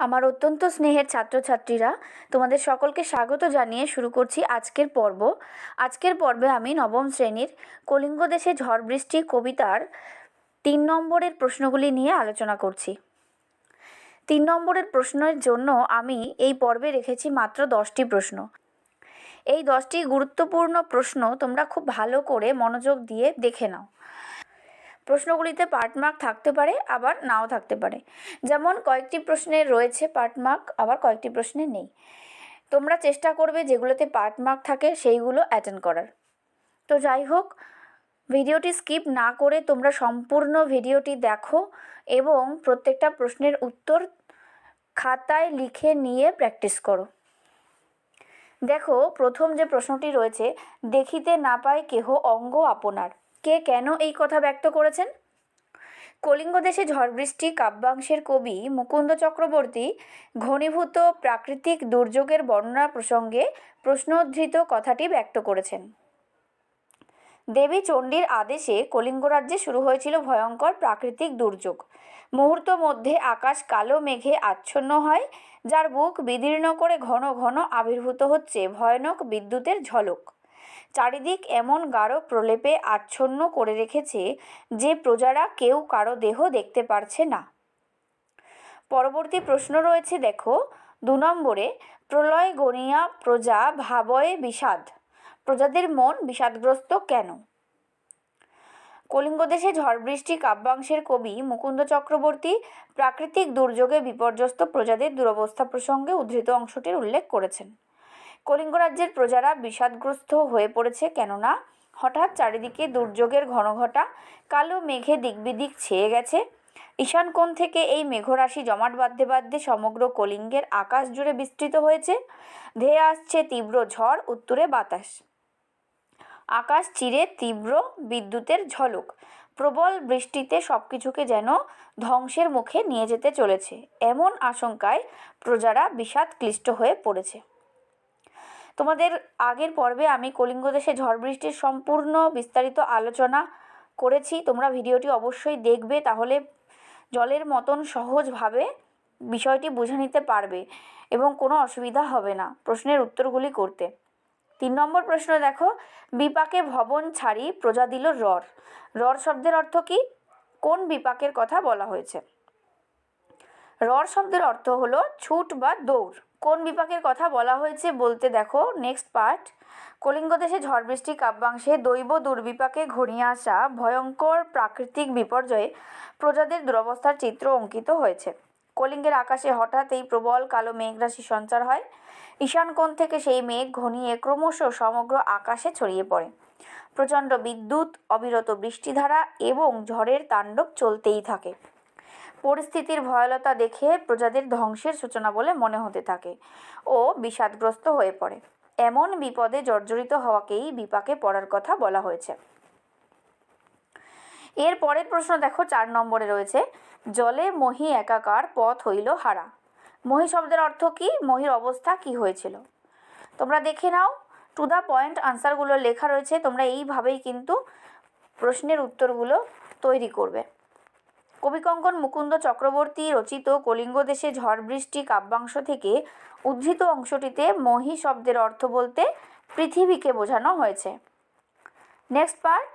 আমার অত্যন্ত স্নেহের ছাত্রছাত্রীরা, তোমাদের সকলকে স্বাগত জানিয়ে শুরু করছি আজকের পর্ব। আজকের পর্বে আমি নবম শ্রেণির কলিঙ্গ দেশে ঝড় বৃষ্টি কবিতার তিন নম্বরের প্রশ্নগুলি নিয়ে আলোচনা করছি। তিন নম্বরের প্রশ্নের জন্য আমি এই পর্বে রেখেছি মাত্র দশটি প্রশ্ন। এই দশটি গুরুত্বপূর্ণ প্রশ্ন তোমরা খুব ভালো করে মনোযোগ দিয়ে দেখে নাও। প্রশ্নগুলিতে পার্টমার্ক থাকতে পারে, আবার নাও থাকতে পারে। যেমন, কয়েকটি প্রশ্নে রয়েছে পার্টমার্ক, আবার কয়েকটি প্রশ্নে নেই। তোমরা চেষ্টা করবে যেগুলোতে পার্টমার্ক থাকে, সেইগুলো অ্যাটেন্ড করার। তো যাই হোক, ভিডিওটি স্কিপ না করে তোমরা সম্পূর্ণ ভিডিওটি দেখো এবং প্রত্যেকটা প্রশ্নের উত্তর খাতায় লিখে নিয়ে প্র্যাকটিস করো। দেখো, প্রথম যে প্রশ্নটি রয়েছে, দেখিতে না পায় কেহ অঙ্গ আপনার। কে কেন এই কথা ব্যক্ত করেছেন? কলিঙ্গ দেশে ঝড় বৃষ্টি, কাব্যাংশের কবি মুকুন্দ চক্রবর্তী ঘনীভূত প্রাকৃতিক দুর্যোগের বর্ণনা প্রসঙ্গে প্রশ্নোদ্ধৃত কথাটি ব্যক্ত করেছেন। দেবী চণ্ডীর আদেশে কলিঙ্গ রাজ্যে শুরু হয়েছিল ভয়ঙ্কর প্রাকৃতিক দুর্যোগ। মুহূর্ত মধ্যে আকাশ কালো, মেঘে আচ্ছন্ন হয়, যার বুক বিদীর্ণ করে ঘন ঘন আবির্ভূত হচ্ছে ভয়ানক বিদ্যুতের ঝলক। চারিদিক এমন গাঢ় প্রলেপে আচ্ছন্ন করে রেখেছে যে প্রজারা কেউ কারও দেহ দেখতে পারছে না। পরবর্তী প্রশ্ন রয়েছে, দেখো, দু নম্বরে, প্রলয় গণিয়া প্রজা ভাবয়ে বিষাদ। প্রজাদের মন বিষাদগ্রস্ত কেন? কলিঙ্গ দেশে ঝড় বৃষ্টি, কাব্যাংশের কবি মুকুন্দ চক্রবর্তী প্রাকৃতিক দুর্যোগে বিপর্যস্ত প্রজাদের দুরবস্থা প্রসঙ্গে উদ্ধৃত অংশটির উল্লেখ করেছেন। কলিঙ্গ রাজ্যের প্রজারা বিষাদগ্রস্ত হয়ে পড়েছে কেননা হঠাৎ চারিদিকে দুর্যোগের ঘনঘটা, কালো মেঘে দিকবিদিক ছেয়ে গেছে। ঈশান কোণ থেকে এই মেঘরাশি জমাট বাঁধতে বাঁধতে সমগ্র কলিঙ্গের আকাশ জুড়ে বিস্তৃত হয়েছে। ধেয়ে আসছে তীব্র ঝড়, উত্তরে বাতাস। আকাশ চিরে তীব্র বিদ্যুতের ঝলক। প্রবল বৃষ্টিতে সব কিছুকে যেন ধ্বংসের মুখে নিয়ে যেতে চলেছে। এমন আশঙ্কায় প্রজারা বিষাদ ক্লিষ্ট হয়ে পড়েছে। তোমাদের আগের পর্বে আমি কলিঙ্গ দেশে ঝড় বৃষ্টির সম্পূর্ণ বিস্তারিত আলোচনা করেছি। তোমরা ভিডিওটি অবশ্যই দেখবে, তাহলে জলের মতন সহজভাবে বিষয়টি বুঝে নিতে পারবে এবং কোনো অসুবিধা হবে না প্রশ্নের উত্তরগুলি করতে। তিন নম্বর প্রশ্ন দেখো, বিপাকে ভবন ছাড়ি প্রজা দিল রর। রর শব্দের অর্থ কি? কোন বিপাকের কথা বলা হয়েছে? রর শব্দের অর্থ হলো ছুট বা দৌড়। কোন বিপাকের কথা বলা হয়েছে বলতে দেখো। নেক্সট পার্ট কলিঙ্গ দেশে ঝড় বৃষ্টি কাব্যাংশে দৈব দুর্বিপাকে ঘনিয়ে আসা ভয়ঙ্কর প্রাকৃতিক বিপর্যয়ে প্রজাদের দুরবস্থার চিত্র অঙ্কিত হয়েছে। কলিঙ্গের আকাশে হঠাৎ এই প্রবল কালো মেঘরাশি সঞ্চার হয়। ঈশান কোণ থেকে সেই মেঘ ঘনিয়ে ক্রমশ সমগ্র আকাশে ছড়িয়ে পড়ে। প্রচণ্ড বিদ্যুৎ, অবিরত বৃষ্টিধারা এবং ঝড়ের তাণ্ডব চলতেই থাকে। পরিস্থিতির ভয়ালতা দেখে প্রজাদের ধ্বংসের সূচনা বলে মনে হতে থাকে ও বিষাদগ্রস্ত হয়ে পড়ে। এমন বিপদে জর্জরিত হওয়াকেই বিপাকে পড়ার কথা বলা হয়েছে। এর পরের প্রশ্ন দেখো, চার নম্বরে রয়েছে, জলে মহি একাকার পথ হইল হারা। মহি শব্দের অর্থ কি? মহির অবস্থা কি হয়েছিল? তোমরা দেখে নাও টু দ্য পয়েন্ট আনসারগুলো লেখা রয়েছে, তোমরা এইভাবেই কিন্তু প্রশ্নের উত্তরগুলো তৈরি করবে। কবিকঙ্কন মুকুন্দ চক্রবর্তী রচিত কলিঙ্গ দেশে ঝড় বৃষ্টি কাব্যাংশ থেকে উদ্ধৃত অংশটিতে মহি শব্দের অর্থ বলতে পৃথিবীকে বোঝানো হয়েছে। নেক্সট পার্ট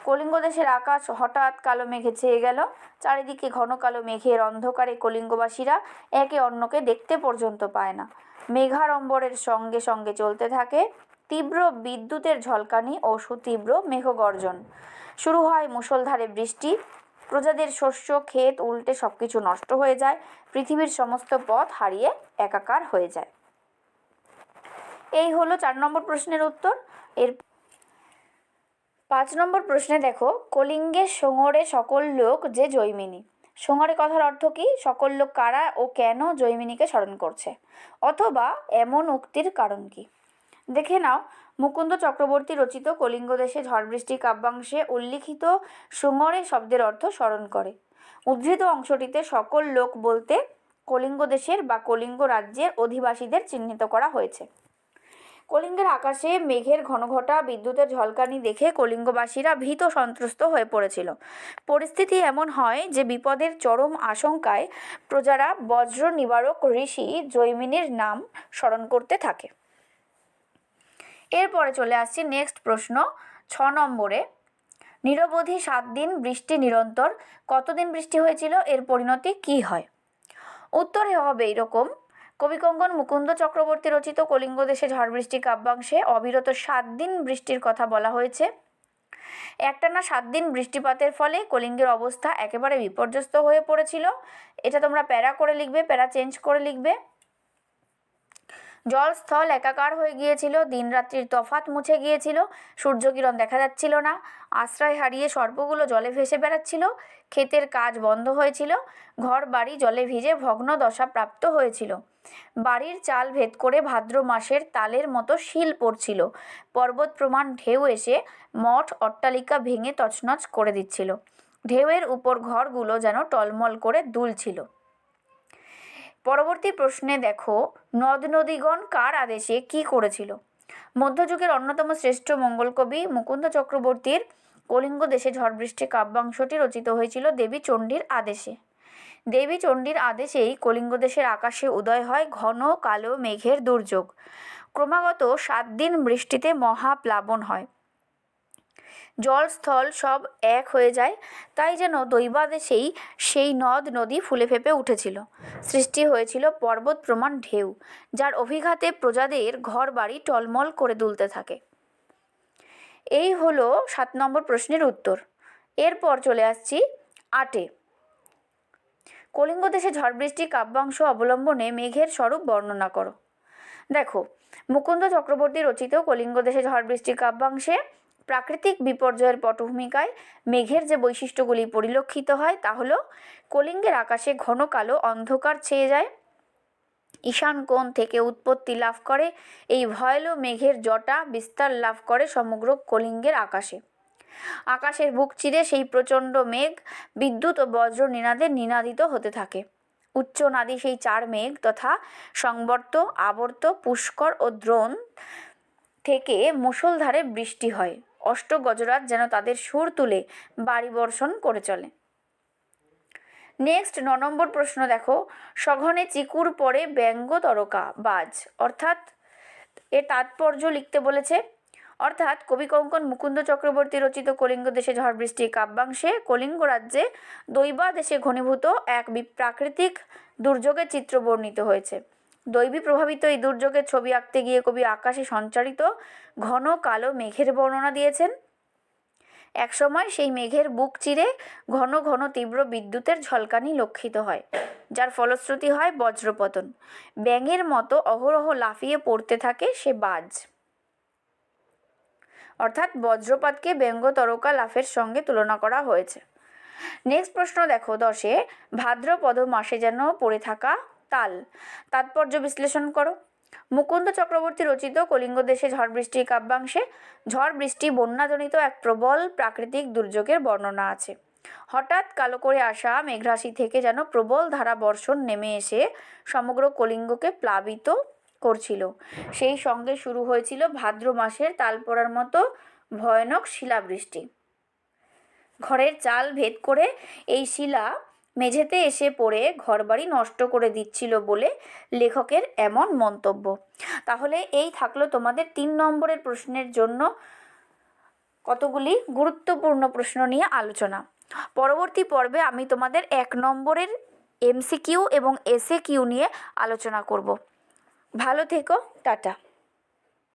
কলিঙ্গ দেশের আকাশ হঠাৎ কালো মেঘে ছেয়ে গেল। চারিদিকে ঘন কালো মেঘের অন্ধকারে কলিঙ্গবাসীরা একে অন্যকে দেখতে পর্যন্ত পায় না। মেঘাড়ম্বরের সঙ্গে সঙ্গে চলতে থাকে তীব্র বিদ্যুতের ঝলকানি ও সুতীব্র মেঘগর্জন। শুরু হয় মুষলধারে বৃষ্টি। প্রজাদের শস্য, ক্ষেত, উল্টে সব কিছু নষ্ট হয়ে যায়। পৃথিবীর সমস্ত পথ হারিয়ে একাকার হয়ে যায়। এই হলো চার নম্বর প্রশ্নের উত্তর। এর পাঁচ নম্বর প্রশ্নে দেখো কলিঙ্গের সোঙরে সকল লোক যে জৈমিনী। সোঙরে কথার অর্থ কি? সকল লোক কারা ও কেন জৈমিনীকে স্মরণ করছে? অথবা এমন উক্তির কারণ কি? দেখে নাও। মুকুন্দ চক্রবর্তী রচিত কলিঙ্গ দেশে ঝড় বৃষ্টি কাব্যাংশে উল্লিখিত সুঙরে শব্দের অর্থ স্মরণ করে। উদ্ধৃত অংশটিতে সকল লোক বলতে কলিঙ্গ দেশের বা কলিঙ্গ রাজ্যের অধিবাসীদের চিহ্নিত করা হয়েছে। কলিঙ্গের আকাশে মেঘের ঘনঘটা, বিদ্যুতের ঝলকানি দেখে কলিঙ্গবাসীরা ভীত সন্ত্রস্ত হয়ে পড়েছিল। পরিস্থিতি এমন হয় যে বিপদের চরম আশঙ্কায় প্রজারা বজ্র নিবারক ঋষি জৈমিনীর নাম স্মরণ করতে থাকে। এরপরে চলে আসছি নেক্সট প্রশ্ন ছ নম্বরে। নিরবধি সাত দিন বৃষ্টি নিরন্তর, কতদিন বৃষ্টি হয়েছিল, এর পরিণতি কি হয়? উত্তরে হবে এরকম কবিকঙ্গন মুকুন্দ চক্রবর্তী রচিত কলিঙ্গ দেশে ঝড় বৃষ্টি কাব্যাংশে অবিরত সাত দিন বৃষ্টির কথা বলা হয়েছে। একটানা সাত দিন বৃষ্টিপাতের ফলে কলিঙ্গের অবস্থা একেবারে বিপর্যস্ত হয়ে পড়েছিল। এটা তোমরা প্যারা করে লিখবে, প্যারা চেঞ্জ করে লিখবে। জল স্থল একাকার হয়ে গিয়েছিল, দিনরাত্রির তফাত মুছে গিয়েছিল, সূর্যকিরণ দেখা যাচ্ছিল না, আশ্রয় হারিয়ে সর্পগুলো জলে ভেসে বেড়াচ্ছিল, ক্ষেতের কাজ বন্ধ হয়েছিল ঘর বাড়ি জলে ভিজে ভগ্ন দশা প্রাপ্ত হয়েছিল। বাড়ির চাল ভেদ করে ভাদ্র মাসের তালের মতো শিল পড়ছিল, পর্বত প্রমাণ ঢেউ এসে মঠ অট্টালিকা ভেঙে তছনছ করে দিচ্ছিল। ঢেউয়ের উপর ঘরগুলো যেন টলমল করে দুলছিল। পরবর্তী প্রশ্নে দেখো, নদ নদীগণ কার আদেশে কি করেছিল? মধ্যযুগের অন্যতম শ্রেষ্ঠ মঙ্গল কবি মুকুন্দ চক্রবর্তীর কলিঙ্গ দেশে ঝড় বৃষ্টি কাব্যাংশটি রচিত হয়েছিল দেবী চণ্ডীর আদেশে। দেবী চণ্ডীর আদেশেই কলিঙ্গ দেশের আকাশে উদয় হয় ঘন কালো মেঘের দুর্যোগ। ক্রমাগত সাত দিন বৃষ্টিতে মহাপ্লাবন হয়। জল স্থল সব এক হয়ে যায়, তাই যেন দৈবাদেশেই সেই নদ নদী ফুলে ফেঁপে উঠেছিল। সৃষ্টি হয়েছিল পর্বত প্রমাণ ঢেউ, যার অভিঘাতে প্রজাদের ঘর বাড়ি টলমল করে দুলতে থাকে। এই হলো সাত নম্বর প্রশ্নের উত্তর। এরপর চলে আসছি আটে কলিঙ্গ দেশে ঝড় বৃষ্টি কাব্যাংশ অবলম্বনে মেঘের স্বরূপ বর্ণনা করো। দেখো, মুকুন্দ চক্রবর্তী রচিত কলিঙ্গ দেশে ঝড় বৃষ্টি কাব্যাংশে প্রাকৃতিক বিপর্যয়ের পটভূমিকায় মেঘের যে বৈশিষ্ট্যগুলি পরিলক্ষিত হয় তা হলো কলিঙ্গের আকাশে ঘন কালো অন্ধকার ছেয়ে যায়। ঈশান কোণ থেকে উৎপত্তি লাভ করে। এই ভয়ালো মেঘের জটা বিস্তার লাভ করে সমগ্র কলিঙ্গের আকাশে। আকাশের বুক চিরে সেই প্রচণ্ড মেঘ বিদ্যুৎ ও বজ্র নিনাদে নিনাদিত হতে থাকে। উচ্চ নাদি সেই চার মেঘ তথা সংবর্ত, আবর্ত, পুষ্কর ও দ্রোণ থেকে মুষলধারে বৃষ্টি হয়। অষ্ট গজরাজ যেন তাদের সুর তুলে বাড়ি বর্ষণ করে চলে। নেক্সট ন নম্বর প্রশ্ন দেখো। সঘনে চিকুর পরে ব্যঙ্গ তরকা, বাজ। অর্থাৎ এর তাৎপর্য লিখতে বলেছে, অর্থাৎ কবি কঙ্কন মুকুন্দ চক্রবর্তী রচিত কলিঙ্গ দেশে ঝড় বৃষ্টি, কাব্যাংশে কলিঙ্গ রাজ্যে দৈবা দেশে ঘনীভূত এক প্রাকৃতিক দুর্যোগের চিত্র বর্ণিত হয়েছে। দৈবী প্রভাবিত এই দুর্যোগের ছবি আঁকতে গিয়ে কবি আকাশে সঞ্চারিত ঘন কালো মেঘের বর্ণনা দিয়েছেন। একসময় সেই মেঘের বুক চিরে ঘন ঘন তীব্র বিদ্যুতের ঝলকানি লক্ষিত হয়, যার ফলশ্রুতি হয় বজ্রপতন। ব্যাঙের মতো অহরহ লাফিয়ে পড়তে থাকে সে বাজ। অর্থাৎ বজ্রপাতকে ব্যঙ্গ তরকা লাফের সঙ্গে তুলনা করা হয়েছে। নেক্সট প্রশ্ন দেখো দশে, ভাদ্রপদ মাসে যেন পড়ে থাকা তাল। তাৎপর্য বিশ্লেষণ করো। মুকুন্দ চক্রবর্তী রচিত কলিঙ্গ দেশে ঝড় বৃষ্টি কাব্যাংশে, ঝড় বৃষ্টি বন্যাজনিত এক প্রবল প্রাকৃতিক দুর্যোগের বর্ণনা আছে। হঠাৎ কালো করে আসা মেঘরাশি থেকে যেন প্রবল ধারা বর্ষণ নেমে এসে সমগ্র কলিঙ্গকে প্লাবিত করছিল। সেই সঙ্গে শুরু হয়েছিল ভাদ্র মাসের তাল পড়ার মতো ভয়ানক শিলাবৃষ্টি। ঘরের চাল ভেদ করে এই শিলা মেঝেতে এসে পড়ে ঘরবাড়ি নষ্ট করে দিচ্ছিল বলে লেখকের এমন মন্তব্য। তাহলে এই থাকল তোমাদের তিন নম্বরের প্রশ্নের জন্য কতগুলি গুরুত্বপূর্ণ প্রশ্ন নিয়ে আলোচনা। পরবর্তী পর্বে আমি তোমাদের এক নম্বরের এমসিকিউ এবং এসএ কিউ নিয়ে আলোচনা করব। ভালো থেকো, টাটা।